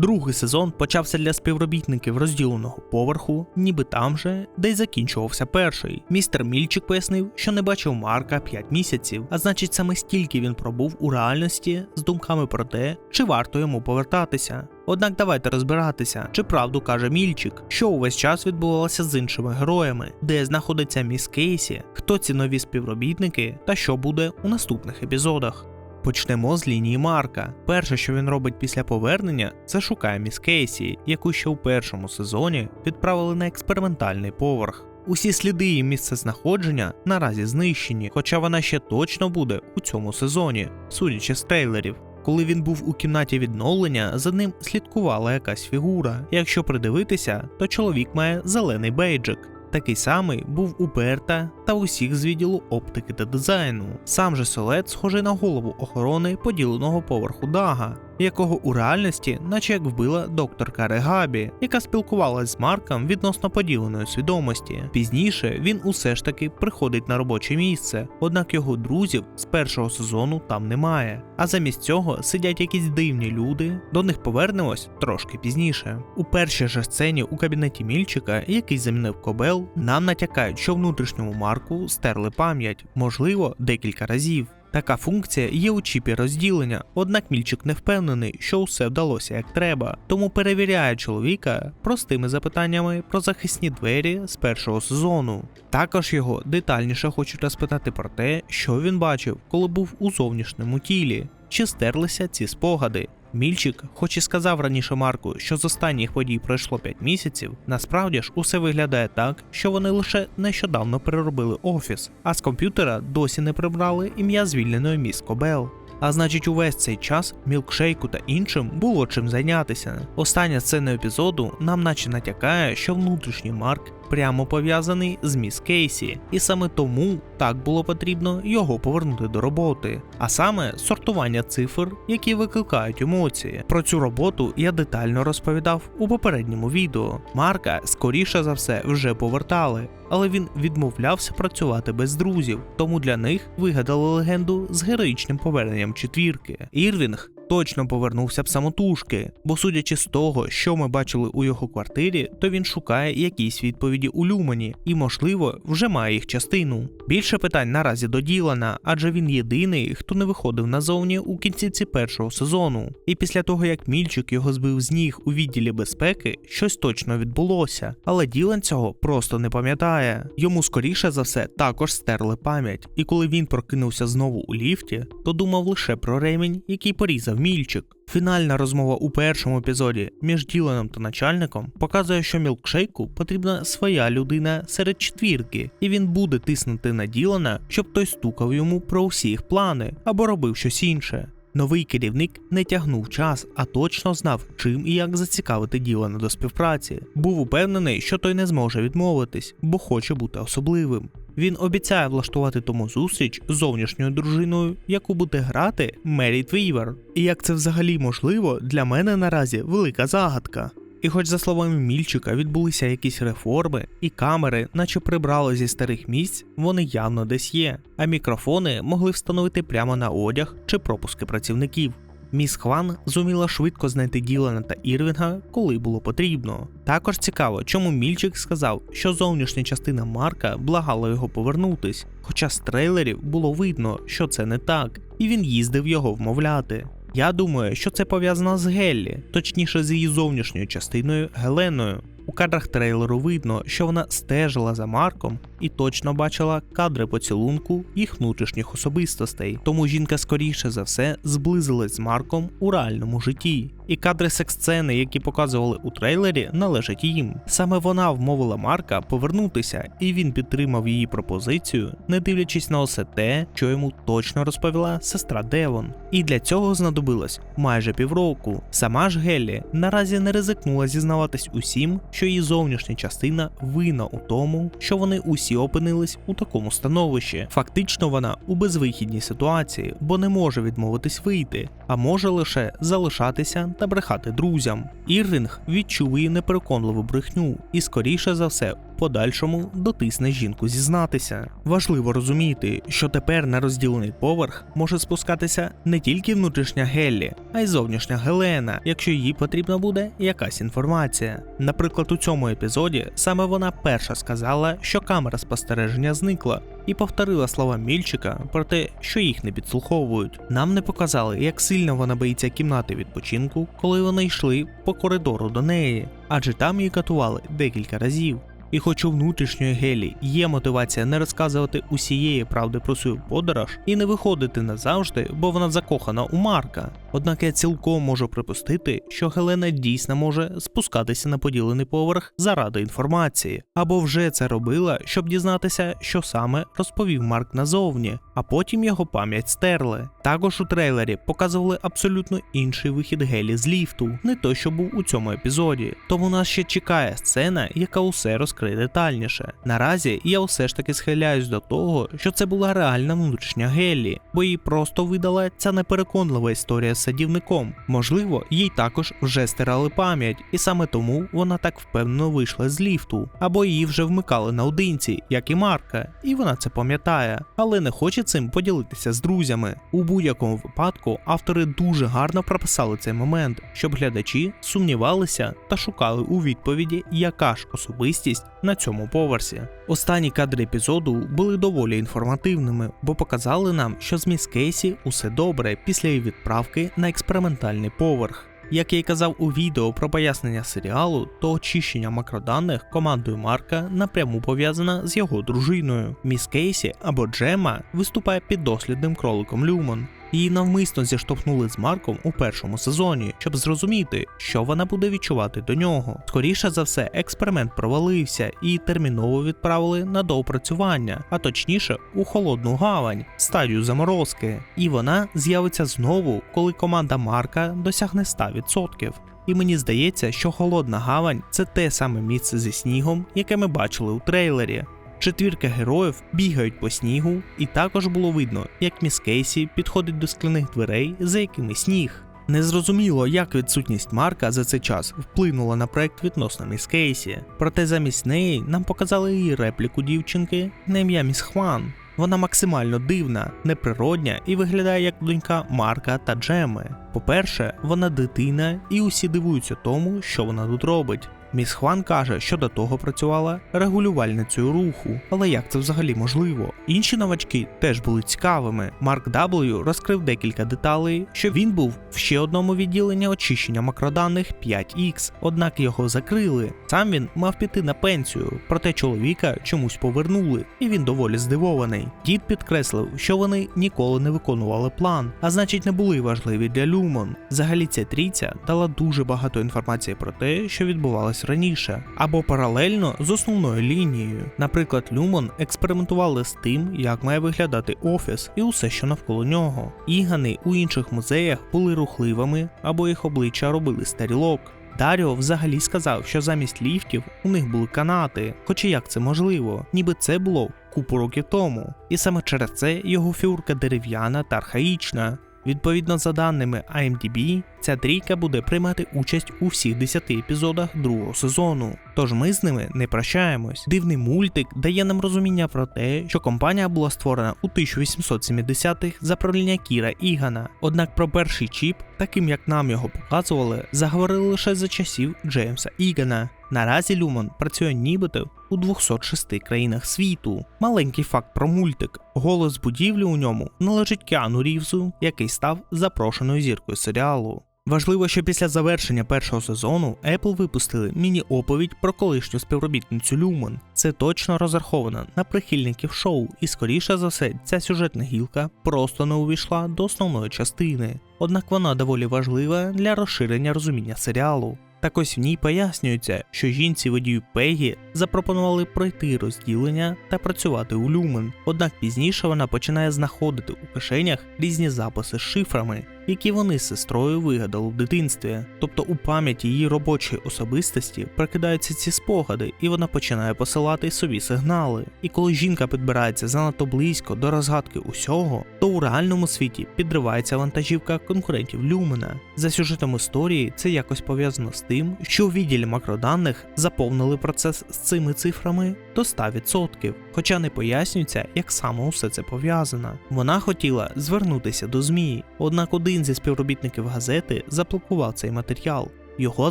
Другий сезон почався для співробітників розділеного поверху, ніби там же, де й закінчувався перший. Містер Мільчик пояснив, що не бачив Марка 5 місяців, а значить саме стільки він пробув у реальності з думками про те, чи варто йому повертатися. Однак давайте розбиратися, чи правду каже Мільчик, що увесь час відбувалося з іншими героями, де знаходиться міс Кейсі, хто ці нові співробітники та що буде у наступних епізодах. Почнемо з лінії Марка. Перше, що він робить після повернення, це шукає міс Кейсі, яку ще у першому сезоні відправили на експериментальний поверх. Усі сліди її місцезнаходження наразі знищені, хоча вона ще точно буде у цьому сезоні, судячи з трейлерів. Коли він був у кімнаті відновлення, за ним слідкувала якась фігура. Якщо придивитися, то чоловік має зелений бейджик. Такий самий був у Берта та усіх з відділу оптики та дизайну. Сам же Солет схожий на голову охорони поділеного поверху Дага, якого у реальності, наче як вбила докторка Регабі, яка спілкувалась з Марком відносно поділеної свідомості. Пізніше він усе ж таки приходить на робоче місце, однак його друзів з першого сезону там немає. А замість цього сидять якісь дивні люди. До них повернемось трошки пізніше. У першій же сцені у кабінеті Мільчика, який замінив Кобел, нам натякають, що внутрішньому Марку стерли пам'ять, можливо, декілька разів. Така функція є у чіпі розділення, однак мільчик не впевнений, що усе вдалося як треба, тому перевіряє чоловіка простими запитаннями про захисні двері з першого сезону. Також його детальніше хочуть розпитати про те, що він бачив, коли був у зовнішньому тілі, чи стерлися ці спогади. Мільчик, хоч і сказав раніше Марку, що з останніх подій пройшло 5 місяців, насправді ж усе виглядає так, що вони лише нещодавно переробили офіс, а з комп'ютера досі не прибрали ім'я звільненої міс Кобел. А значить, увесь цей час мілкшейку та іншим було чим зайнятися. Остання сцена епізоду нам наче натякає, що внутрішній Марк прямо пов'язаний з міс Кейсі, і саме тому так було потрібно його повернути до роботи, а саме сортування цифр, які викликають емоції. Про цю роботу я детально розповідав у попередньому відео. Марка, скоріше за все, вже повертали. Але він відмовлявся працювати без друзів, тому для них вигадали легенду з героїчним поверненням четвірки. Ірвінг точно повернувся б самотужки, бо судячи з того, що ми бачили у його квартирі, то він шукає якісь відповіді у Люмані і, можливо, вже має їх частину. Більше питань наразі до Ділана, адже він єдиний, хто не виходив назовні у кінцівці першого сезону. І після того, як Мільчик його збив з ніг у відділі безпеки, щось точно відбулося. Але Ділан цього просто не пам'ятає. Йому скоріше за все також стерли пам'ять. І коли він прокинувся знову у ліфті, то думав лише про ремінь, який порізав Мільчик. Фінальна розмова у першому епізоді між Діланом та начальником показує, що мілкшейку потрібна своя людина серед четвірки, і він буде тиснути на Ділана, щоб той стукав йому про усі їх плани або робив щось інше. Новий керівник не тягнув час, а точно знав, чим і як зацікавити Ділана до співпраці. Був упевнений, що той не зможе відмовитись, бо хоче бути особливим. Він обіцяє влаштувати тому зустріч з зовнішньою дружиною, яку буде грати Мері Твівер. І як це взагалі можливо, для мене наразі велика загадка. І хоч, за словами Мільчика, відбулися якісь реформи, і камери, наче прибрали зі старих місць, вони явно десь є, а мікрофони могли встановити прямо на одяг чи пропуски працівників. Міс Хван зуміла швидко знайти Ділана та Ірвінга, коли було потрібно. Також цікаво, чому Мільчик сказав, що зовнішня частина Марка благала його повернутись, хоча з трейлерів було видно, що це не так, і він їздив його вмовляти. Я думаю, що це пов'язано з Геллі, точніше з її зовнішньою частиною Геленою. У кадрах трейлеру видно, що вона стежила за Марком і точно бачила кадри поцілунку їх внутрішніх особистостей. Тому жінка скоріше за все зблизилась з Марком у реальному житті. І кадри секс-сцени, які показували у трейлері, належать їм. Саме вона вмовила Марка повернутися, і він підтримав її пропозицію, не дивлячись на усе те, що йому точно розповіла сестра Девон. І для цього знадобилось майже півроку. Сама ж Геллі наразі не ризикнула зізнаватись усім, що її зовнішня частина винна у тому, що вони усі опинились у такому становищі. Фактично, вона у безвихідній ситуації, бо не може відмовитись вийти, а може лише залишатися та брехати друзям. Ірвінг відчув її непереконливу брехню і, скоріше за все, подальшому дотисне жінку зізнатися. Важливо розуміти, що тепер на розділений поверх може спускатися не тільки внутрішня Геллі, а й зовнішня Гелена, якщо їй потрібна буде якась інформація. Наприклад, у цьому епізоді саме вона перша сказала, що камера спостереження зникла, і повторила слова Мільчика про те, що їх не підслуховують. Нам не показали, як сильно вона боїться кімнати відпочинку, коли вони йшли по коридору до неї, адже там її катували декілька разів. І хоч у внутрішньої Гелі є мотивація не розказувати усієї правди про свою подорож і не виходити назавжди, бо вона закохана у Марка. Однак я цілком можу припустити, що Гелена дійсно може спускатися на поділений поверх заради інформації, або вже це робила, щоб дізнатися, що саме розповів Марк назовні, а потім його пам'ять стерли. Також у трейлері показували абсолютно інший вихід Гелі з ліфту, не той, що був у цьому епізоді. Тому нас ще чекає сцена, яка усе розкриє детальніше. Наразі я все ж таки схиляюсь до того, що це була реальна внутрішня Гелі, бо їй просто видала ця непереконлива історія з садівником. Можливо, їй також вже стирали пам'ять, і саме тому вона так впевнено вийшла з ліфту, або її вже вмикали наодинці, як і Марка, і вона це пам'ятає, але не хоче цим поділитися з друзями. У будь-якому випадку автори дуже гарно прописали цей момент, щоб глядачі сумнівалися та шукали у відповіді, яка ж особистість на цьому поверсі. Останні кадри епізоду були доволі інформативними, бо показали нам, що з міс Кейсі усе добре після її відправки на експериментальний поверх. Як я й казав у відео про пояснення серіалу, то очищення макроданих командою Марка напряму пов'язана з його дружиною. Міс Кейсі або Джема виступає піддослідним кроликом Люмон. Її навмисно зіштовхнули з Марком у першому сезоні, щоб зрозуміти, що вона буде відчувати до нього. Скоріше за все, експеримент провалився і терміново відправили на доопрацювання, а точніше у холодну гавань, стадію заморозки. І вона з'явиться знову, коли команда Марка досягне 100%. І мені здається, що холодна гавань це те саме місце зі снігом, яке ми бачили у трейлері. Четвірка героїв бігають по снігу, і також було видно, як міс Кейсі підходить до скляних дверей, за якими сніг. Незрозуміло, як відсутність Марка за цей час вплинула на проект відносно міс Кейсі, проте замість неї нам показали її репліку дівчинки на ім'я міс Хван. Вона максимально дивна, неприродня і виглядає як донька Марка та Джеми. По-перше, вона дитина, і усі дивуються тому, що вона тут робить. Міс Хван каже, що до того працювала регулювальницею руху, але як це взагалі можливо? Інші новачки теж були цікавими. Марк W розкрив декілька деталей, що він був в ще одному відділенні очищення макроданих 5X, однак його закрили. Сам він мав піти на пенсію, проте чоловіка чомусь повернули, і він доволі здивований. Дід підкреслив, що вони ніколи не виконували план, а значить не були важливі для Люмон. Взагалі ця трійця дала дуже багато інформації про те, що відбувалося раніше, або паралельно з основною лінією. Наприклад, Люмон експериментували з тим, як має виглядати офіс і усе, що навколо нього. Ігани у інших музеях були рухливими, або їх обличчя робили старілок. Даріо взагалі сказав, що замість ліфтів у них були канати, хоча як це можливо, ніби це було купу років тому. І саме через це його фігурка дерев'яна та архаїчна. Відповідно за даними IMDb, ця трійка буде приймати участь у всіх 10 епізодах другого сезону. Тож ми з ними не прощаємось. Дивний мультик дає нам розуміння про те, що компанія була створена у 1870-х за правління Кіра Ігана. Однак про перший чіп, таким як нам його показували, заговорили лише за часів Джеймса Ігана. Наразі Люмон працює нібито у 206 країнах світу. Маленький факт про мультик. Голос будівлі у ньому належить Кіану Рівзу, який став запрошеною зіркою серіалу. Важливо, що після завершення першого сезону Apple випустили міні-оповідь про колишню співробітницю Люмон. Це точно розраховано на прихильників шоу, і скоріше за все, ця сюжетна гілка просто не увійшла до основної частини. Однак вона доволі важлива для розширення розуміння серіалу. Так ось в ній пояснюється, що жінці водію Пегі запропонували пройти розділення та працювати у Люмен. Однак пізніше вона починає знаходити у кишенях різні записи з шифрами, які вони з сестрою вигадали в дитинстві. Тобто у пам'яті її робочої особистості прокидаються ці спогади, і вона починає посилати собі сигнали. І коли жінка підбирається занадто близько до розгадки усього, то у реальному світі підривається вантажівка конкурентів Люмена. За сюжетом історії це якось пов'язано з тим, що у відділі макроданих заповнили процес з цими цифрами до 100%, хоча не пояснюється, як саме усе це пов'язано. Вона хотіла звернутися до ЗМІ, однак один зі співробітників газети заблокував цей матеріал. Його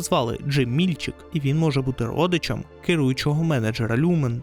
звали Джим Мільчик, і він може бути родичем керуючого менеджера Люмен.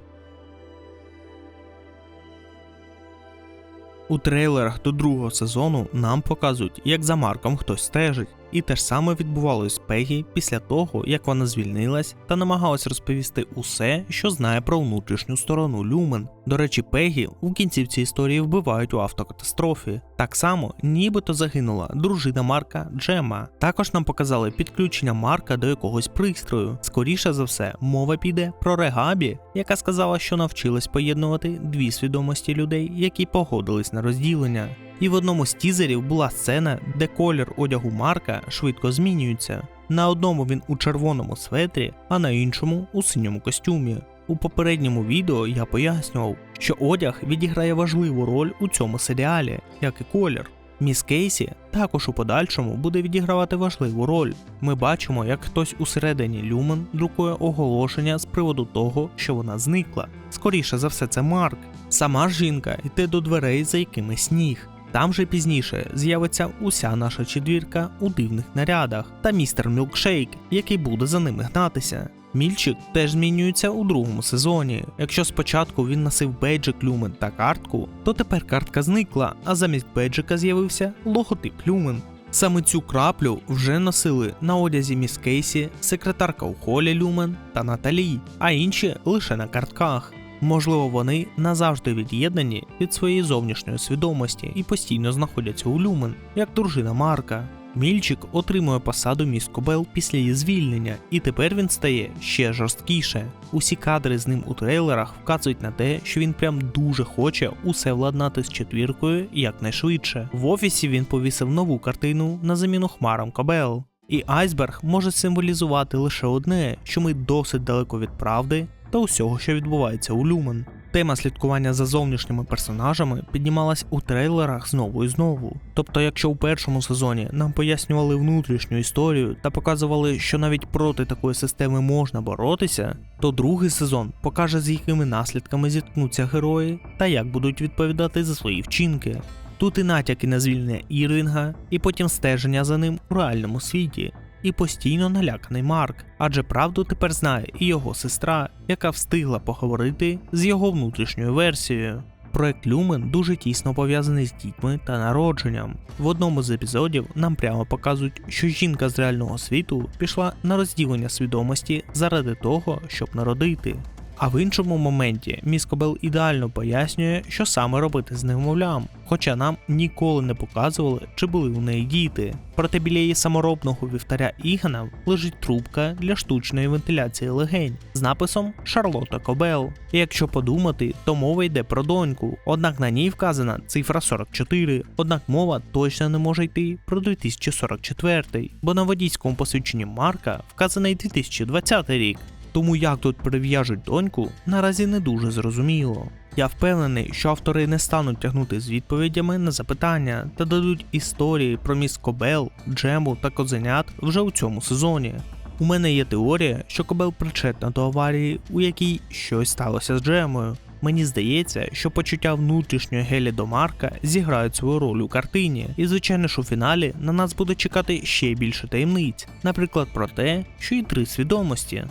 У трейлерах до другого сезону нам показують, як за Марком хтось стежить, і те ж саме відбувалося з Пегі після того, як вона звільнилась та намагалась розповісти усе, що знає про внутрішню сторону Люмен. До речі, Пегі у кінцівці історії вбивають у автокатастрофі. Так само, нібито загинула дружина Марка Джема. Також нам показали підключення Марка до якогось пристрою. Скоріше за все, мова піде про Регабі, яка сказала, що навчилась поєднувати дві свідомості людей, які погодились на розділення. І в одному з тізерів була сцена, де колір одягу Марка швидко змінюється. На одному він у червоному светрі, а на іншому у синьому костюмі. У попередньому відео я пояснював, що одяг відіграє важливу роль у цьому серіалі, як і колір. Міс Кейсі також у подальшому буде відігравати важливу роль. Ми бачимо, як хтось усередині Люмен друкує оголошення з приводу того, що вона зникла. Скоріше за все, це Марк. Сама ж жінка йде до дверей, за якими сніг. Там же пізніше з'явиться уся наша четвірка у дивних нарядах та містер Мілкшейк, який буде за ними гнатися. Мільчик теж змінюється у другому сезоні. Якщо спочатку він носив бейджик Люмен та картку, то тепер картка зникла, а замість бейджика з'явився логотип Люмен. Саме цю краплю вже носили на одязі міс Кейсі, секретарка у холі Люмен та Наталі, а інші лише на картках. Можливо, вони назавжди від'єднані від своєї зовнішньої свідомості і постійно знаходяться у Люмен, як дружина Марка. Мільчик отримує посаду міс Кобел після її звільнення, і тепер він стає ще жорсткіше. Усі кадри з ним у трейлерах вказують на те, що він прям дуже хоче усе владнати з четвіркою якнайшвидше. В офісі він повісив нову картину на заміну хмарам Кобел. І айсберг може символізувати лише одне, що ми досить далеко від правди та усього, що відбувається у Люмен. Тема слідкування за зовнішніми персонажами піднімалась у трейлерах знову і знову. Тобто, якщо у першому сезоні нам пояснювали внутрішню історію та показували, що навіть проти такої системи можна боротися, то другий сезон покаже, з якими наслідками зіткнуться герої та як будуть відповідати за свої вчинки. Тут і натяки на звільнення Ірвінга, і потім стеження за ним у реальному світі, і постійно наляканий Марк, адже правду тепер знає і його сестра, яка встигла поговорити з його внутрішньою версією. Проект Люмен дуже тісно пов'язаний з дітьми та народженням. В одному з епізодів нам прямо показують, що жінка з реального світу пішла на розділення свідомості заради того, щоб народити. А в іншому моменті міс Кобел ідеально пояснює, що саме робити з немовлям, хоча нам ніколи не показували, чи були у неї діти. Проте біля її саморобного вівтаря Ігана лежить трубка для штучної вентиляції легень з написом Шарлота Кобел. І якщо подумати, то мова йде про доньку, однак на ній вказана цифра 44, однак мова точно не може йти про 2044, бо на водійському посвідченні Марка вказаний 2020 рік. Тому як тут прив'яжуть доньку, наразі не дуже зрозуміло. Я впевнений, що автори не стануть тягнути з відповідями на запитання та дадуть історії про міс Кобел, Джему та Козенят вже у цьому сезоні. У мене є теорія, що Кобел причетна до аварії, у якій щось сталося з Джемою. Мені здається, що почуття внутрішньої Гелі до Марка зіграють свою роль у картині, і звичайно ж у фіналі на нас буде чекати ще більше таємниць, наприклад, про те, що і три свідомості.